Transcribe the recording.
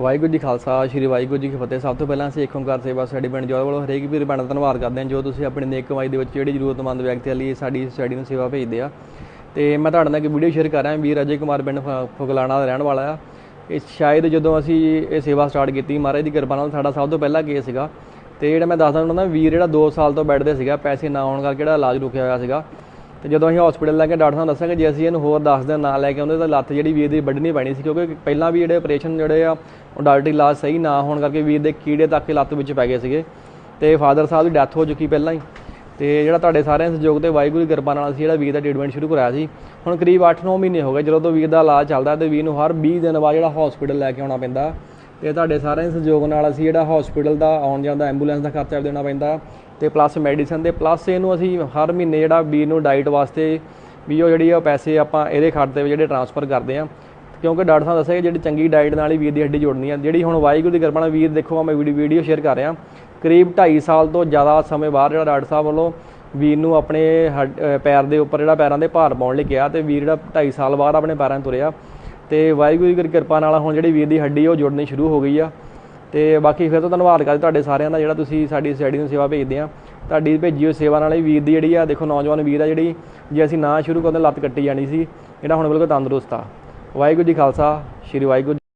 ਵਾਹਿਗੁਰੂ ਜੀ ਖਾਲਸਾ, ਸ਼੍ਰੀ ਵਾਹਿਗੁਰੂ ਜੀ ਕੀ ਫਤਿਹ। ਸਭ ਤੋਂ ਪਹਿਲਾਂ ਅਸੀਂ ਇੱਕ ਓਂਕਾਰ ਸੇਵਾ ਸਟੱਡੀ ਪਿੰਡ ਜੋਧ ਵੱਲੋਂ ਹਰੇਕ ਵੀਰ ਭੈਣ ਦਾ ਧੰਨਵਾਦ ਕਰਦੇ ਹਾਂ, ਜੋ ਤੁਸੀਂ ਆਪਣੀ ਨੇਕ ਕਮਾਈ ਦੇ ਵਿੱਚ ਜਿਹੜੀ ਜ਼ਰੂਰਤਮੰਦ ਵਿਅਕਤੀਆਂ ਲਈ ਸਾਡੀ ਸਟੱਡੀ ਨੂੰ ਸੇਵਾ ਭੇਜਦੇ ਆ। ਤੇ ਮੈਂ ਤੁਹਾਡੇ ਨਾਲ ਇੱਕ ਵੀਡੀਓ ਸ਼ੇਅਰ ਕਰ ਰਿਹਾ, ਵੀਰ ਅਜੇ ਕੁਮਾਰ ਪਿੰਡ ਫ- ਫੁਗਲਾਣਾ ਦਾ ਰਹਿਣ ਵਾਲਾ ਆ। ਇਹ ਸ਼ਾਇਦ ਜਦੋਂ ਅਸੀਂ ਇਹ ਸੇਵਾ ਸਟਾਰਟ ਕੀਤੀ, ਮਹਾਰਾਜ ਦੀ ਕਿਰਪਾ ਨਾਲ ਸਾਡਾ ਸਭ ਤੋਂ ਪਹਿਲਾ ਕੇਸ ਸੀਗਾ। ਤੇ ਜਿਹੜਾ ਮੈਂ ਦੱਸਦਾ ਹੁੰਦਾ ਵੀਰ ਜਿਹੜਾ 2 ਸਾਲ ਤੋਂ ਬੈੱਡ ਤੇ ਸੀਗਾ, ਪੈਸੇ ਨਾ ਆਉਣ ਕਰਕੇ ਜਿਹੜਾ ਇਲਾਜ ਰੁਕਿਆ ਹੋਇਆ ਸੀਗਾ। ਤੇ ਜਦੋਂ ਅਸੀਂ ਹਸਪੀਟਲ ਲੈ ਕੇ ਡਾਕਟਰ ਸਾਹਿਬ ਨੂੰ ਦੱਸਿਆ ਕਿ ਜੇ ਅਸੀਂ ਇਹਨੂੰ ਹੋਰ 10 ਦਿਨ ਨਾ ਲੈ ਕੇ ਆਉਂਦੇ, ਤਾਂ ਲੱਤ ਜਿਹੜੀ ਵੀਰ ਦੀ ਵੱਢਣੀ ਪੈਣੀ ਸੀ, ਕਿਉਂਕਿ ਪਹਿਲਾਂ ਵੀ ਜਿਹੜੇ ਆਪਰੇਸ਼ਨ ਜਿਹੜੇ ਆ, ਉਹ ਡਾਕਟਰੀ ਇਲਾਜ ਸਹੀ ਨਾ ਹੋਣ ਕਰਕੇ ਵੀਰ ਦੇ ਕੀੜੇ ਤੱਕ ਲੱਤ ਵਿੱਚ ਪੈ ਗਏ ਸੀਗੇ। ਤੇ ਫਾਦਰ ਸਾਹਿਬ ਦੀ ਡੈਥ ਹੋ ਚੁੱਕੀ ਪਹਿਲਾਂ ਹੀ। ਤੇ ਜਿਹੜਾ ਤੁਹਾਡੇ ਸਾਰਿਆਂ ਦੇ ਸਹਿਯੋਗ ਤੇ ਵਾਹਿਗੁਰੂ ਦੀ ਕਿਰਪਾ ਨਾਲ ਅਸੀਂ ਜਿਹੜਾ ਵੀਰ ਦਾ ਟ੍ਰੀਟਮੈਂਟ ਸ਼ੁਰੂ ਕਰਾਇਆ ਸੀ, ਹੁਣ ਕਰੀਬ 8-9 ਮਹੀਨੇ ਹੋ ਗਏ ਜਦੋਂ ਤੋਂ ਵੀਰ ਦਾ ਇਲਾਜ ਚੱਲਦਾ ਤੇ ਵੀਰ ਨੂੰ ਹਰ 20 ਦਿਨ ਬਾਅਦ ਜਿਹੜਾ ਹਸਪੀਟਲ ਲੈ ਕੇ ਆਉਣਾ ਪੈਂਦਾ। ਤੇ ਤੁਹਾਡੇ ਸਾਰਿਆਂ ਦੇ ਸਹਿਯੋਗ ਨਾਲ ਅਸੀਂ ਜਿਹੜਾ ਹਸਪੀਟਲ ਦਾ ਆਉਣ ਜਾਣ ਦਾ ਐਂਬੂਲੈਂਸ ਦਾ ਖਰਚਾ ਵੀ ਦੇਣਾ ਪੈਂਦਾ ਤੇ ਪਲੱਸ ਮੈਡੀਸਨ ਦੇ ਪਲੱਸ ਇਹਨੂੰ ਅਸੀਂ ਹਰ ਮਹੀਨੇ ਜਿਹੜਾ ਵੀਰ ਨੂੰ ਡਾਈਟ ਵਾਸਤੇ ਵੀ ਉਹ ਜਿਹੜੀ ਆ ਪੈਸੇ ਆਪਾਂ ਇਹਦੇ ਖਾਤੇ ਵਿੱਚ ਜਿਹੜੇ ਟ੍ਰਾਂਸਫਰ ਕਰਦੇ ਆ ਕਿਉਂਕਿ ਡਾਕਟਰ ਸਾਹਿਬ ਦੱਸਿਆ ਕਿ ਜਿਹੜੀ ਚੰਗੀ ਡਾਈਟ ਨਾਲ ਹੀ ਵੀਰ ਦੀ ਹੱਡੀ ਜੋੜਨੀ ਆ। ਜਿਹੜੀ ਹੁਣ ਵਾਹਿਗੁਰੂ ਦੀ ਕਿਰਪਾ ਨਾਲ ਵੀਰ ਦੇਖੋ, ਮੈਂ ਵੀਡੀਓ ਵੀਡੀਓ ਸ਼ੇਅਰ ਕਰ ਰਿਹਾ। ਕਰੀਬ 2.5 ਸਾਲ ਤੋਂ ਜ਼ਿਆਦਾ ਸਮੇਂ ਬਾਅਦ ਜਿਹੜਾ ਡਾਕਟਰ ਸਾਹਿਬ ਵੱਲੋਂ ਵੀਰ ਨੂੰ ਆਪਣੇ ਹੱਡ- ਪੈਰ ਦੇ ਉੱਪਰ ਜਿਹੜਾ ਪੈਰਾਂ ਦੇ ਭਾਰ ਪਾਉਣ ਲਈ ਕਿਹਾ ਤੇ ਵੀਰ ਜਿਹੜਾ 2.5 ਸਾਲ ਬਾਅਦ ਆਪਣੇ ਪੈਰਾਂ 'ਤੇ ਤੁਰਿਆ। ਤੇ ਵਾਹਿਗੁਰੂ ਦੀ ਕਿਰਪਾ ਨਾਲ ਹੁਣ ਜਿਹੜੀ ਵੀਰ ਦੀ ਹੱਡੀ ਉਹ ਜੁੜਨੀ ਸ਼ੁਰੂ ਹੋ ਗਈ ਆ। ਤੇ ਬਾਕੀ ਫਿਰ ਤੋਂ ਧੰਨਵਾਦ ਕਰਦੇ ਤੁਹਾਡੇ ਸਾਰਿਆਂ ਦਾ ਜਿਹੜਾ ਤੁਸੀਂ ਸਾਡੀ ਸਟੱਡੀ ਨੂੰ ਸੇਵਾ ਭੇਜਦੇ ਆ। ਤੁਹਾਡੀ ਭੇਜੀ ਹੋਈ ਸੇਵਾ ਨਾਲ ਹੀ ਵੀਰ ਦੀ ਜਿਹੜੀ ਆ, ਦੇਖੋ ਨੌਜਵਾਨ ਵੀਰ ਆ ਜਿਹੜੀ, ਜੇ ਅਸੀਂ ਨਾ ਸ਼ੁਰੂ ਕਰਦੇ ਲੱਤ ਕੱਟੀ ਜਾਣੀ ਸੀ। ਜਿਹੜਾ ਹੁਣ ਬਿਲਕੁਲ ਤੰਦਰੁਸਤ ਆ। ਵਾਹਿਗੁਰੂ ਜੀ ਖਾਲਸਾ, ਸ਼੍ਰੀ ਵਾਹਿਗੁਰੂ